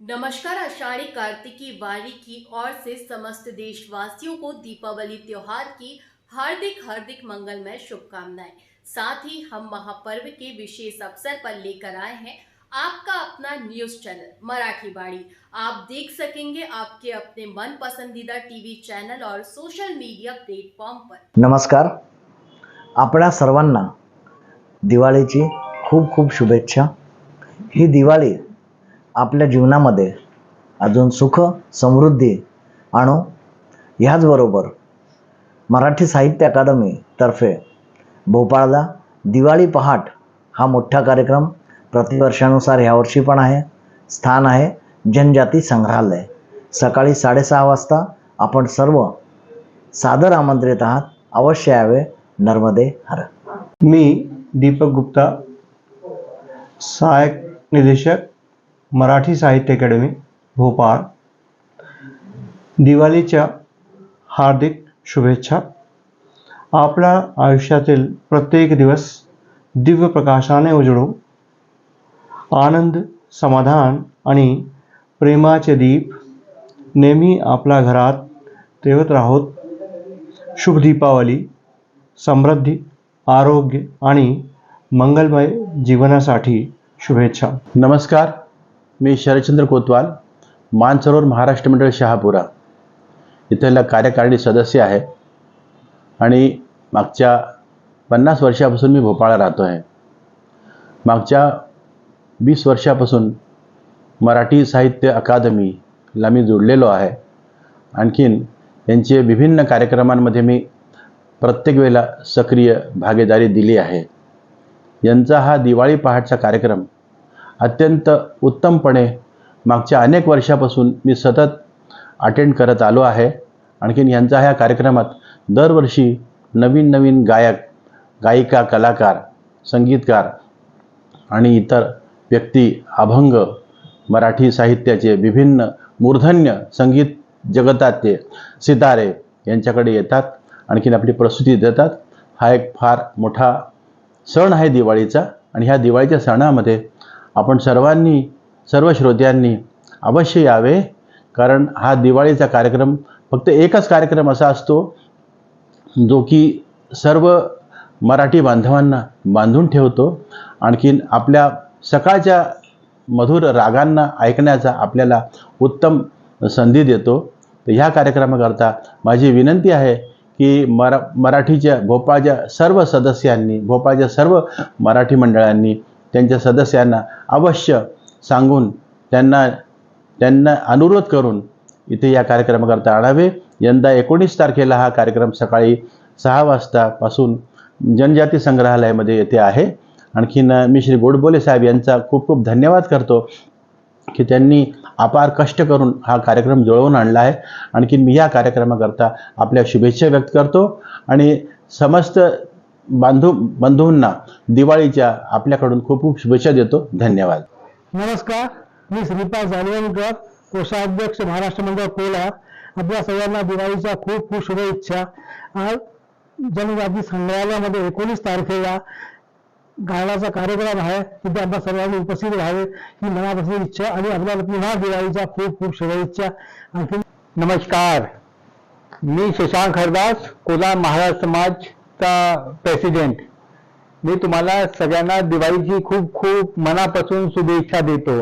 नमस्कार, आषाढ़ी कार्तिकी वारी की ओर से समस्त देशवासियों को दीपावली त्योहार की हार्दिक हार्दिक मंगलमय शुभकामनाएँ। साथ ही हम महापर्व के विशेष अवसर पर लेकर आए हैं आपका अपना न्यूज़ चैनल, मराठी बाड़ी आप देख सकेंगे आपके अपने मन पसंदीदा टीवी चैनल और सोशल मीडिया प्लेटफॉर्म पर। नमस्कार। आपणा सर्वांना दिवाळीची खूप खूप शुभेच्छा. ही दिवाळी आपल्या जीवनामध्ये अजून सुख समृद्धी आणू. ह्याचबरोबर मराठी साहित्य अकादमीतर्फे भोपाळला दिवाळी पहाट हा मोठा कार्यक्रम प्रतिवर्षानुसार ह्यावर्षी पण आहे. स्थान आहे जनजाती संग्रहालय. सकाळी साडेसहा वाजता आपण सर्व सादर आमंत्रित आहात. अवश्य यावे. नर्मदे हर. मी दीपक गुप्ता सहायक निदेशक मराठी साहित्य अकॅडमी भोपाळ. दिवाळीच्या हार्दिक शुभेच्छा. आपल्या आयुष्यातील प्रत्येक दिवस दिव्य प्रकाशाने उजळो आनंद समाधान आणि प्रेमाचे दीप नेहमी आपल्या घरात तेवत राहोत. शुभ दीपावली समृद्धी आरोग्य आणि मंगलमय जीवनासाठी शुभेच्छा. नमस्कार. मी शरदचंद्र कोतवाल मानसरोवर महाराष्ट्र मंडळ शहापुरा. इथला कार्यकारिणी सदस्य आहे. आणि मागच्या पन्नास वर्षापासून मी भोपाळला राहतो आहे. मागच्या वीस वर्षापासून मराठी साहित्य अकादमीला मी जोडलेलो आहे. आणखीन यांचे विभिन्न कार्यक्रमांमध्ये मी प्रत्येक वेळेला सक्रिय भागीदारी दिली आहे. यांचा हा दिवाळी पहाटचा कार्यक्रम अत्यंत उत्तमपणे मागच्या अनेक वर्षापासून मी सतत अटेंड करत आलो आहे. आणखीन यांचा ह्या कार्यक्रमात दरवर्षी नवीन नवीन गायक गायिका कलाकार संगीतकार आणि इतर व्यक्ती अभंग मराठी साहित्याचे विभिन्न मूर्धन्य संगीत जगताचे सितारे यांच्याकडे येतात. आणखीन आपली प्रस्तुती देतात. हा एक फार मोठा सण आहे दिवाळीचा आणि ह्या दिवाळीच्या सणामध्ये आपण सर्वांनी सर्व श्रोत्यांनी अवश्य यावे कारण हा दिवाळीचा कार्यक्रम फक्त एकच कार्यक्रम असा असतो जो की सर्व मराठी बांधवांना बांधून ठेवतो. आणखीन आपल्या सकाळच्या मधुर रागांना ऐकण्याचा आपल्याला उत्तम संधी देतो. तर ह्या कार्यक्रमाकरता माझी विनंती आहे की मरा मराठीच्या भोपाळच्या सर्व सदस्यांनी भोपाळच्या सर्व मराठी मंडळांनी त्यांच्या सदस्यांना अवश्य सांगून त्यांना त्यांना अनुरोध करून इथे या कार्यक्रमाकरता आणावे यंदा एकोणीस तारखेला हा कार्यक्रम सकाळी सहा वाजतापासून जनजाती संग्रहालयामध्ये येथे आहे. आणखीन मी श्री गोडबोले साहेब यांचा खूप खूप धन्यवाद करतो की त्यांनी अपार कष्ट करून हा कार्यक्रम जुळवून आणला आहे. आणखीन मी या कार्यक्रमाकरता आपल्या शुभेच्छा व्यक्त करतो. आणि समस्त बांधू बंधूंना दिवाळीच्या आपल्याकडून खूप खूप शुभेच्छा देतो. धन्यवाद. नमस्कार मी श्रीपाद जालवणकर कोषाध्यक्ष महाराष्ट्र मंडळ कोलार आपल्या सगळ्यांना दिवाळीच्या खूप खूप शुभेच्छा. आज जनजाती संग्रहालयामध्ये एकोणीस तारखेला गायनाचा कार्यक्रम आहे. तिथे आपल्या सर्वांनी उपस्थित राहावे ही मनापासून इच्छा आणि आपल्याला पुन्हा दिवाळीच्या खूप खूप शुभेच्छा. आणखी नमस्कार. मी शशांक हरदास कोलार महाराज चा प्रेसिडेंट मी तुम्हाला सगळ्यांना दिवाळीची खूप खूप मनापासून शुभेच्छा देतो.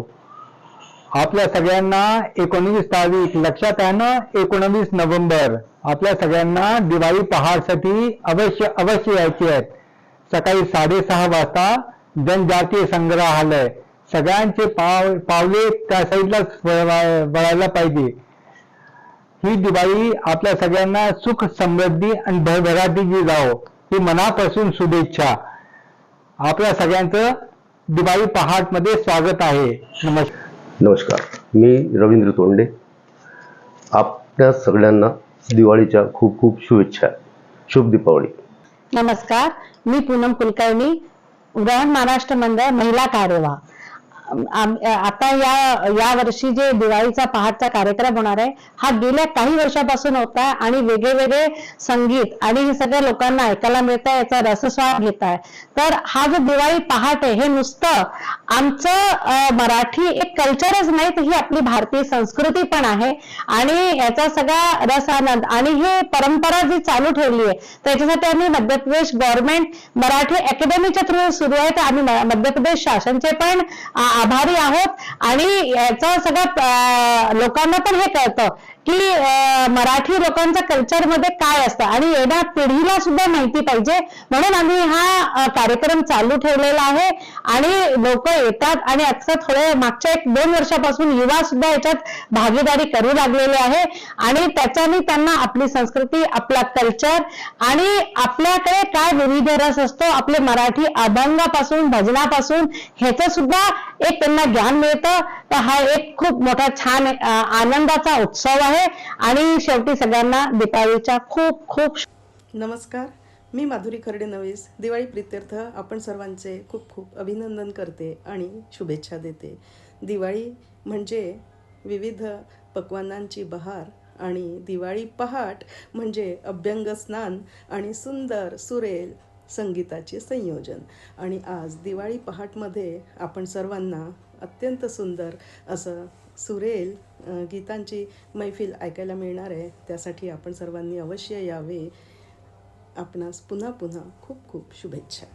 आपल्या सगळ्यांना एकोणवीस तारीख लक्षात आहे ना? एकोणवीस नोव्हेंबर. आपल्या सगळ्यांना दिवाळी पहाडसाठी अवश्य अवश्य यायचे आहेत सकाळी साडेसहा वाजता जनजातीय संग्रहालय. सगळ्यांचे पाव पावले त्या साईडलाच वळायला पाहिजे. ही दिवाळी आपल्या सगळ्यांना सुख समृद्धी आणि भरभराटीची जाओ ही मनापासून शुभेच्छा. आपल्या सगळ्यांचं दिवाळी पहाटमध्ये स्वागत आहे. नमस्कार नमस्कार. मी रवींद्र तोंडे. आपल्या सगळ्यांना दिवाळीच्या खूप खूप शुभेच्छा. शुभ दीपावली. नमस्कार. मी पूनम कुलकर्णी उडान महाराष्ट्र मंडळ महिला कार्यवा आम- आता या या वर्षी जे दिवाळीचा पहाटचा कार्यक्रम होणार आहे हा गेल्या काही वर्षापासून होता आणि वेगळे वेगळे संगीत आणि हे सगळ्या लोकांना ऐकायला मिळत आहे याचा रसस्वाद घेत आहे तर हा जो दिवाळी पहाट आहे हे नुसतं आमचं मराठी एक कल्चरच नाही तर ही आपली भारतीय संस्कृती पण आहे. आणि याचा सगळा रस आनंद. आणि ही परंपरा जी चालू ठेवली आहे त्याच्यासाठी आम्ही मध्य प्रदेश गव्हर्नमेंट मराठी अकॅडमीच्या थ्रू सुरू आहे. तर आम्ही मध्य प्रदेश शासनचे पण आभारी आहोत. आणि याचा सगळं लोकांना पण हे कळतं. की मराठी लोकांच्या कल्चरमध्ये काय असतं? आणि येणा पिढीला सुद्धा माहिती पाहिजे. म्हणून आम्ही हा कार्यक्रम चालू ठेवलेला आहे. आणि लोक येतात आणि आता थोडे मागच्या एक दोन वर्षापासून युवा सुद्धा याच्यात भागीदारी करू लागलेले आहे. आणि त्याच्याने त्यांना आपली संस्कृती आपला कल्चर आणि आपल्याकडे काय विविध रस असतो आपले मराठी अभंगापासून भजनापासून ह्याचं सुद्धा एक त्यांना ज्ञान मिळतं. तर हा एक खूप मोठा छान आनंदाचा उत्सव आहे. आणि शेवटी सगळ्यांना दीपावलीच्या खूप खूप नमस्कार. मी माधुरी खर्डे नवीस. दिवाळी प्रित्यर्थ आपण सर्वांचे खूप खूप अभिनंदन करते आणि शुभेच्छा देते. दिवाळी म्हणजे विविध पक्वानांची बहार आणि दिवाळी पहाट म्हणजे अभ्यंग स्नान आणि सुंदर सुरेल संगीताचे संयोजन. आणि आज दिवाळी पहाटमध्ये आपण सर्वांना अत्यंत सुंदर असं सुरेल गीतांची मैफिल ऐकायला मिळणार आहे. त्यासाठी आपण सर्वांनी अवश्य यावे. आपणास पुन्हा पुन्हा खूप खूप शुभेच्छा.